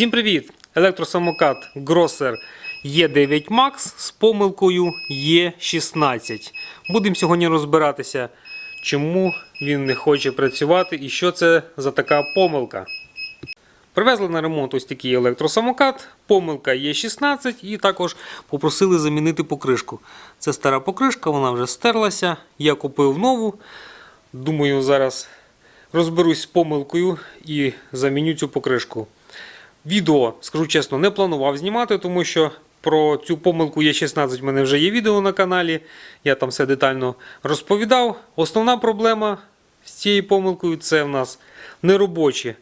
Всім привіт! Електросамокат Grosser E9 Max з помилкою E16. Будемо сьогодні розбиратися, чому він не хоче працювати і що це за така помилка. Привезли на ремонт ось такий електросамокат, помилка Е16 і також попросили замінити покришку. Це стара покришка, вона вже стерлася. Я купив нову. Думаю, зараз розберусь з помилкою і заміню цю покришку. Відео, скажу чесно, не планував знімати, тому що про цю помилку Е16 в мене вже є відео на каналі. Я там все детально розповідав. Основна проблема з цією помилкою це в нас неробочі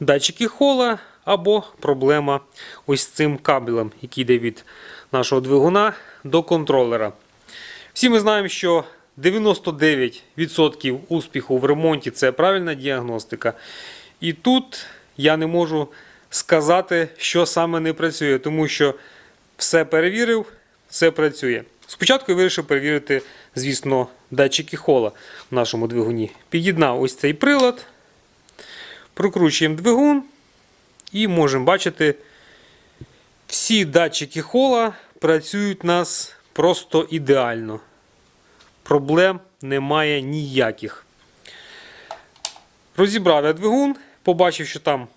датчики хола або проблема ось з цим кабелем, який йде від нашого двигуна до контролера. Всі ми знаємо, що 99% успіху в ремонті це правильна діагностика. І тут я не можу сказати, що саме не працює, тому що все перевірив, все працює. Спочатку я вирішив перевірити, звісно, датчики хола в нашому двигуні. Під'єднав ось цей прилад, прокручуємо двигун і можемо бачити, всі датчики хола працюють у нас просто ідеально. Проблем немає ніяких. Розібрав я двигун, побачив, що там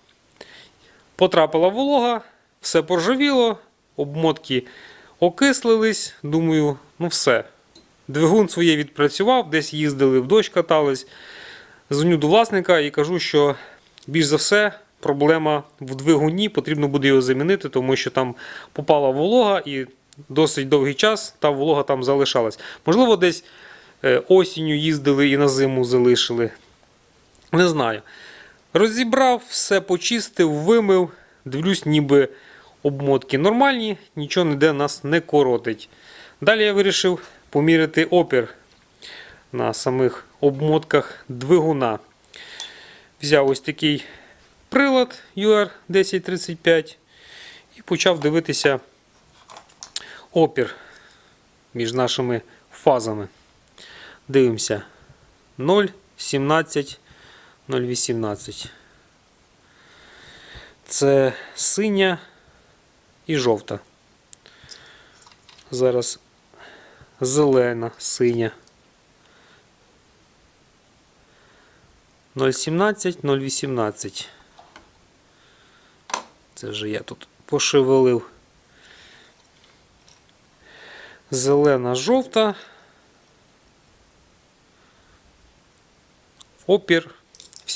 потрапила волога, все поржавіло, обмотки окислились. Думаю, ну все. Двигун своє відпрацював, десь їздили в дощ катались. Дзвоню до власника і кажу, що більш за все проблема в двигуні, потрібно буде його замінити, тому що там попала волога і досить довгий час та волога там залишалась. Можливо, десь е, осінню їздили і на зиму залишили. Не знаю. Розібрав, все почистив, вимив. Дивлюсь, ніби обмотки нормальні, нічого ніде нас не коротить. Далі я вирішив поміряти опір на самих обмотках двигуна. Взяв ось такий прилад UR1035 і почав дивитися опір між нашими фазами. Дивимося 0,17, 0,18. Це синя і жовта. Зараз зелена, синя. 0,17, 0,18. Це вже я тут пошевелив. Зелена, жовта. Опір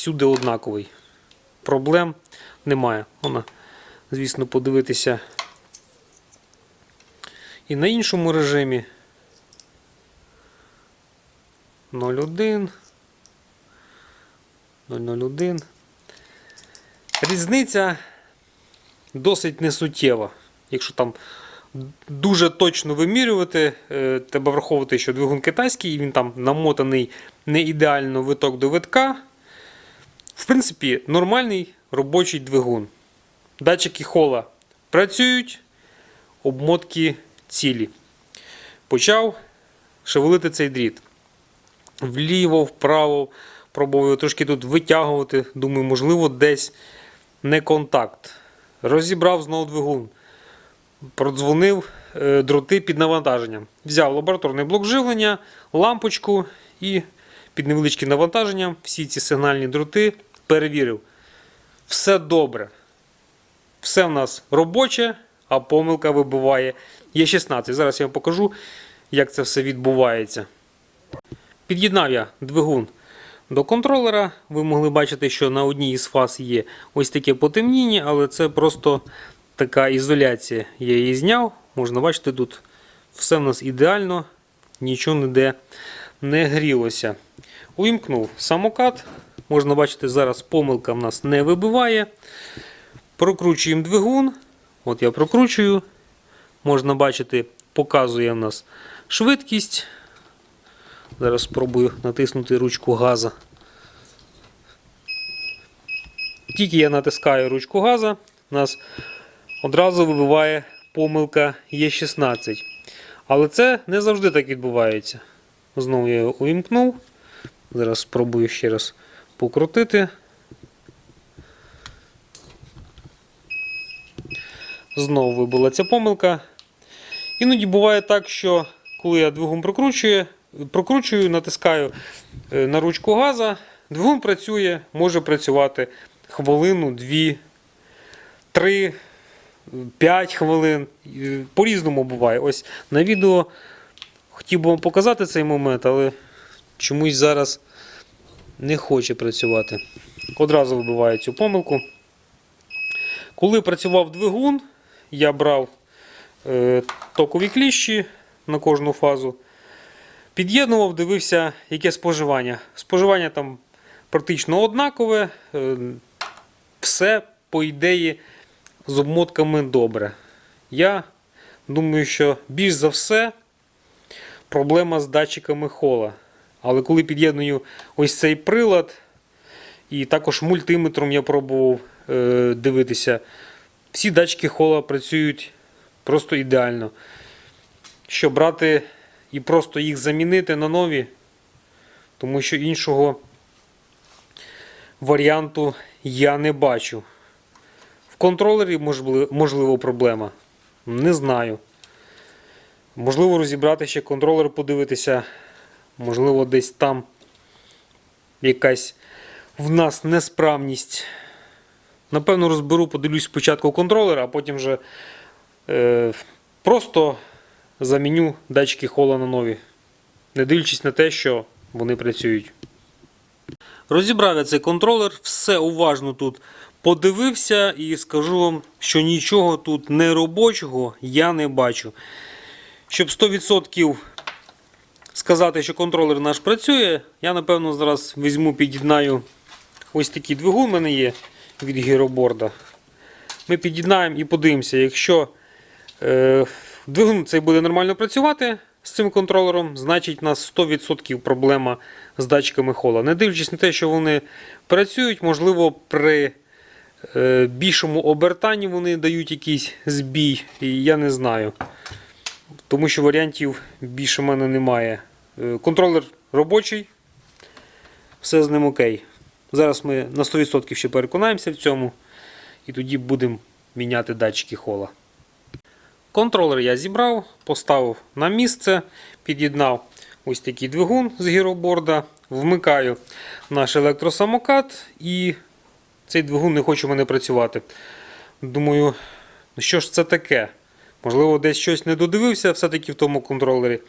всюди однаковий. Проблем немає. Вона, звісно, подивитися і на іншому режимі. 0,1. 001. Різниця досить несуттєва. Якщо там дуже точно вимірювати, е, треба враховувати, що двигун китайський, він там намотаний не ідеально виток до витка. В принципі, нормальний робочий двигун. Датчики хола працюють, обмотки цілі. Почав шевелити цей дріт. Вліво, вправо. Пробував трошки тут витягувати. Думаю, можливо, десь не контакт. Розібрав знову двигун. Продзвонив е, дроти під навантаженням. Взяв лабораторний блок живлення, лампочку і під невеличким навантаженням всі ці сигнальні дроти перевірив. Все добре. Все в нас робоче, а помилка вибиває. Є 16. Зараз я вам покажу, як це все відбувається. Під'єднав я двигун до контролера. Ви могли бачити, що на одній із фаз є ось таке потемніння, але це просто така ізоляція. Я її зняв. Можна бачити, тут все в нас ідеально, нічого ніде не грілося. Увімкнув самокат. Можна бачити, зараз помилка в нас не вибиває. Прокручуємо двигун. От я прокручую. Можна бачити, показує в нас швидкість. Зараз спробую натиснути ручку газа. Тільки я натискаю ручку газа, у нас одразу вибиває помилка Е16. Але це не завжди так відбувається. Знову я його увімкнув. Зараз спробую ще раз покрутити. Знову вибула ця помилка. Іноді буває так, що коли я двигун прокручую, прокручую натискаю е, на ручку газа, двигун працює, може працювати хвилину, дві, три, п'ять хвилин. По-різному буває. Ось на відео хотів би вам показати цей момент, але чомусь зараз не хоче працювати. Одразу вибиваю цю помилку. Коли працював двигун, я брав е, токові кліщі на кожну фазу, під'єднував, дивився, яке споживання. Споживання там практично однакове, е, все, по ідеї, з обмотками добре. Я думаю, що більш за все проблема з датчиками хола. Але коли під'єдную ось цей прилад, і також мультиметром я пробував е, дивитися, всі датчики хола працюють просто ідеально. Що брати і просто їх замінити на нові, тому що іншого варіанту я не бачу. В контролері можливо, проблема. Не знаю. Можливо, розібрати ще контролер, подивитися. Можливо, десь там якась в нас несправність. Напевно, розберу, подивлюсь спочатку контролера, а потім вже е, просто заміню датчики хола на нові. Не дивлячись на те, що вони працюють. Розібрав я цей контролер, все уважно тут подивився і скажу вам, що нічого тут неробочого я не бачу. Щоб 100% сказати, що контролер наш працює, я напевно зараз візьму, під'єднаю ось такий двигун у мене є від гіроборда. Ми під'єднаємо і подивимося, якщо е, двигун цей буде нормально працювати з цим контролером, значить у нас 100% проблема з датчиками хола. Не дивлячись на те, що вони працюють, можливо, при е, більшому обертанні вони дають якийсь збій, і я не знаю. Тому що варіантів більше в мене немає. Е, Контролер робочий, все з ним окей. Зараз ми на 100% ще переконаємося в цьому. І тоді будемо міняти датчики хола. Контролер я зібрав, поставив на місце, під'єднав ось такий двигун з гіроборда, вмикаю наш електросамокат і цей двигун не хоче в мене працювати. Думаю, ну що ж це таке? Можливо, десь щось не додивився все-таки в тому контролері.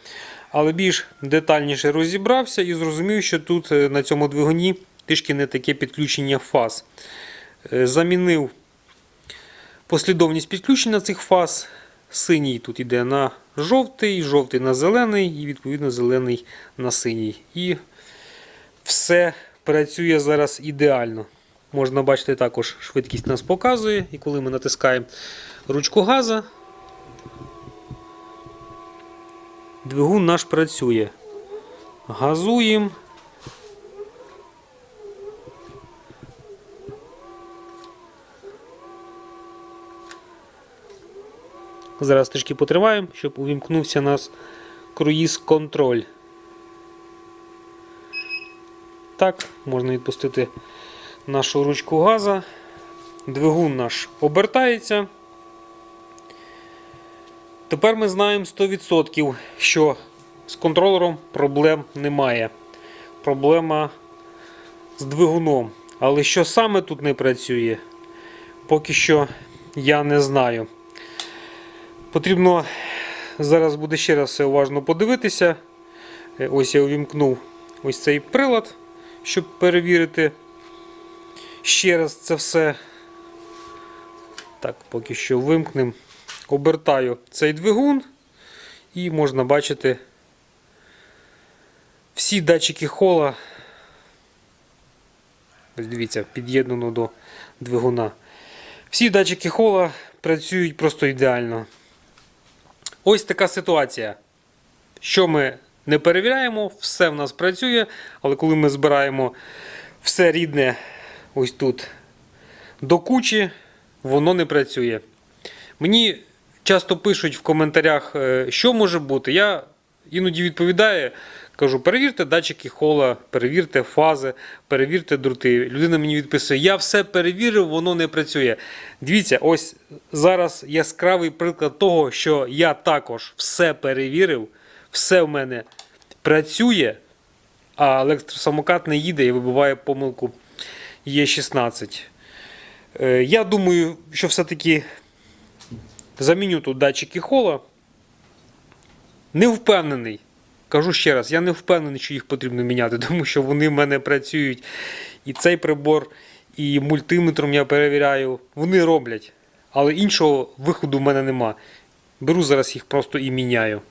Але більш детальніше розібрався і зрозумів, що тут е, на цьому двигуні трішки не таке підключення фаз. Е, Замінив послідовність підключення цих фаз. Синій тут йде на жовтий, жовтий на зелений і відповідно зелений на синій. І все працює зараз ідеально. Можна бачити, також швидкість нас показує. І коли ми натискаємо ручку газа, двигун наш працює. Газуємо. Зараз трішки потриваємо, щоб увімкнувся нас круїз контроль. Так, можна відпустити нашу ручку газа. Двигун наш обертається. Тепер ми знаємо 100%, що з контролером проблем немає. Проблема з двигуном. Але що саме тут не працює, поки що я не знаю. Потрібно зараз буде ще раз все уважно подивитися. Е, Ось я увімкнув ось цей прилад, щоб перевірити ще раз це все. Так, поки що вимкнемо. Обертаю цей двигун і можна бачити всі датчики хола. Ось Дивіться, під'єднано до двигуна. Всі датчики хола працюють просто ідеально. Ось така ситуація. Що ми не перевіряємо, все в нас працює, але коли ми збираємо все рідне ось тут до кучі, воно не працює. Мені часто пишуть в коментарях, е, що може бути. Я іноді відповідаю, Кажу, перевірте датчики хола, перевірте фази, перевірте дроти. Людина мені відписує, я все перевірив, воно не працює. Дивіться, ось зараз яскравий приклад того, що я також все перевірив, все в мене працює, а електросамокат не їде і вибиває помилку Е16. Е, Я думаю, що все-таки заміню тут датчики хола. Не впевнений. Кажу ще раз, я не впевнений, що їх потрібно міняти, тому що вони в мене працюють. І цей прибор, і мультиметром я перевіряю. Вони роблять. Але іншого виходу в мене нема. Беру зараз їх просто і міняю.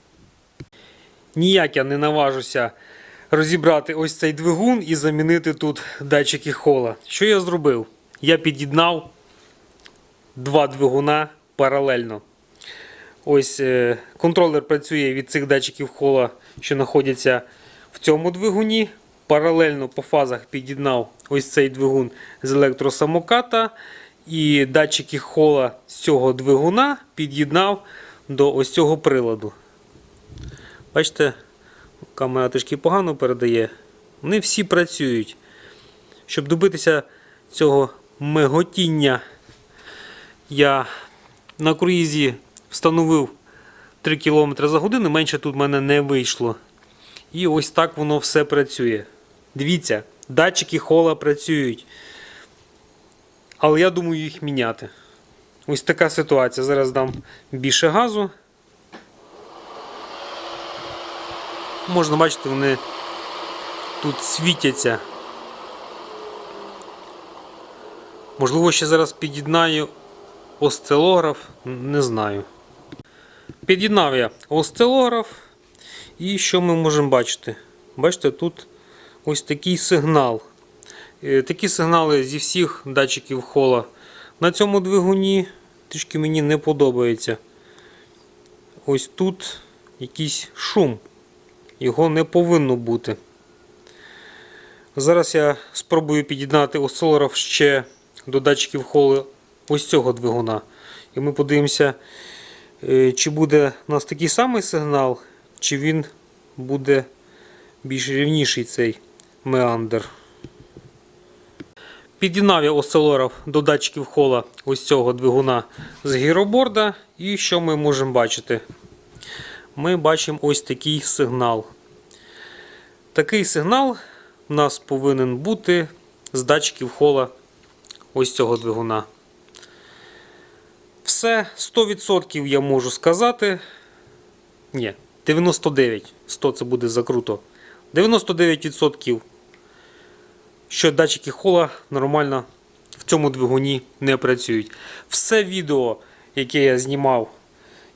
Ніяк я не наважуся розібрати ось цей двигун і замінити тут датчики хола. Що я зробив? Я під'єднав два двигуна паралельно. Ось е, контролер працює від цих датчиків хола, що знаходяться в цьому двигуні. Паралельно по фазах під'єднав ось цей двигун з електросамоката. І датчики хола з цього двигуна під'єднав до ось цього приладу. Бачите, камера трішки погано передає. Вони всі працюють. Щоб добитися цього миготіння, я на круїзі встановив 3 км за годину, менше тут в мене не вийшло. І ось так воно все працює. Дивіться, датчики хола працюють. Але я думаю їх міняти. Ось така ситуація. Зараз дам більше газу. Можна бачити, вони тут світяться. Можливо, ще зараз під'єднаю осцилограф, не знаю. Під'єднав я осцилограф. І що ми можемо бачити? Бачите, тут ось такий сигнал. Е, Такі сигнали зі всіх датчиків хола. На цьому двигуні трішки мені не подобається. Ось тут якийсь шум. Його не повинно бути. Зараз я спробую під'єднати осцилограф ще до датчиків хола ось цього двигуна. І ми подивимося, е, чи буде у нас такий самий сигнал, чи він буде більш рівніший цей меандр. Під'єднав я осцилограф до датчиків хола ось цього двигуна з гіроборда. І що ми можемо бачити? Ми бачимо ось такий сигнал. Такий сигнал у нас повинен бути з датчиків хола ось цього двигуна. Все 100% я можу сказати. Ні, 99. 100 це буде закруто. 99%, що датчики хола нормально в цьому двигуні не працюють. Все відео, яке я знімав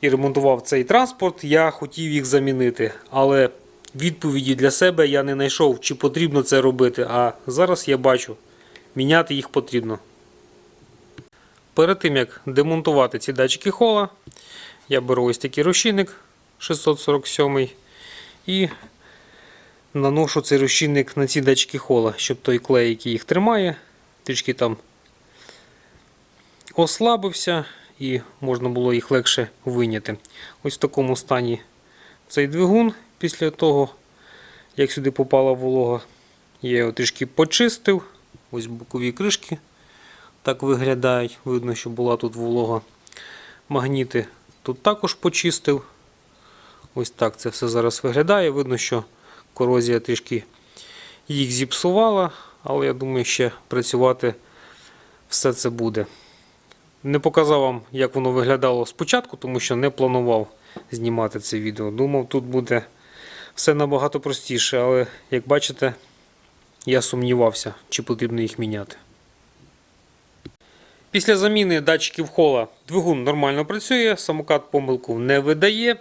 і ремонтував цей транспорт, я хотів їх замінити. Але відповіді для себе я не знайшов, чи потрібно це робити. А зараз я бачу, міняти їх потрібно. Перед тим як демонтувати ці датчики хола, я беру ось такий розчинник 647 і наношу цей розчинник на ці датчики хола, щоб той клей, який їх тримає, трішки там ослабився і можна було їх легше виняти. Ось в такому стані цей двигун після того, як сюди попала волога, я його трішки почистив. Ось бокові кришки так виглядають. Видно, що була тут волога. Магніти тут також почистив. Ось так це все зараз виглядає. Видно, що корозія трішки їх зіпсувала, але я думаю, ще працювати все це буде. Не показав вам, як воно виглядало спочатку, тому що не планував знімати це відео. Думав, тут буде все набагато простіше, але як бачите, я сумнівався, чи потрібно їх міняти. Після заміни датчиків хола двигун нормально працює, самокат помилку не видає.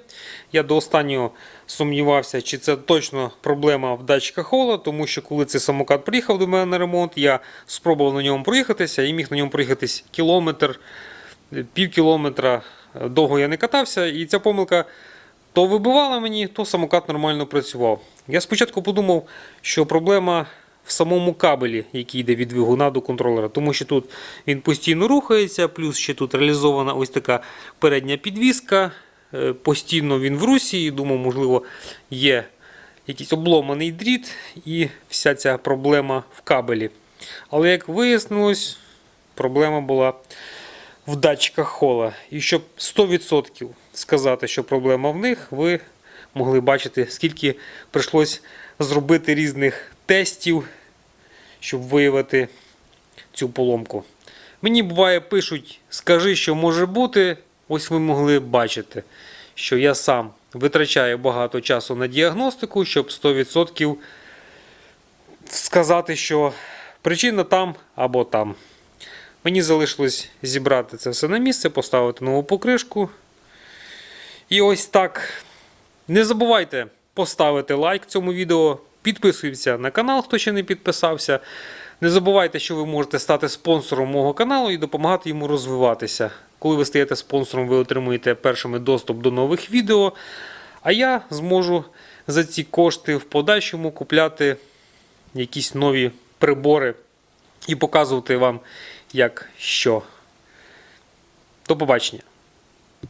Я до останнього сумнівався, чи це точно проблема в датчиках хола, тому що коли цей самокат приїхав до мене на ремонт, я спробував на ньому проїхатися і міг на ньому проїхатись кілометр, пів кілометра. Довго я не катався, і ця помилка то вибивала мені, то самокат нормально працював. Я спочатку подумав, що проблема в самому кабелі, який йде від двигуна до контролера, тому що тут він постійно рухається, плюс ще тут реалізована ось така передня підвіска. Е, Постійно він в русі, і думав, можливо, є якийсь обломаний дріт і вся ця проблема в кабелі. Але як вияснилось, проблема була в датчиках хола. І щоб 100% сказати, що проблема в них, ви могли бачити, скільки прийшлось зробити різних тестів, щоб виявити цю поломку. Мені буває пишуть, скажи, що може бути. Ось ви могли бачити, що я сам витрачаю багато часу на діагностику, щоб 100% сказати, що причина там або там. Мені залишилось зібрати це все на місце, поставити нову покришку. І ось так. Не забувайте поставити лайк цьому відео, підписуйтеся на канал, хто ще не підписався. Не забувайте, що ви можете стати спонсором мого каналу і допомагати йому розвиватися. Коли ви стаєте спонсором, ви отримуєте першими доступ до нових відео. А я зможу за ці кошти в подальшому купляти якісь нові прибори і показувати вам, як що. До побачення.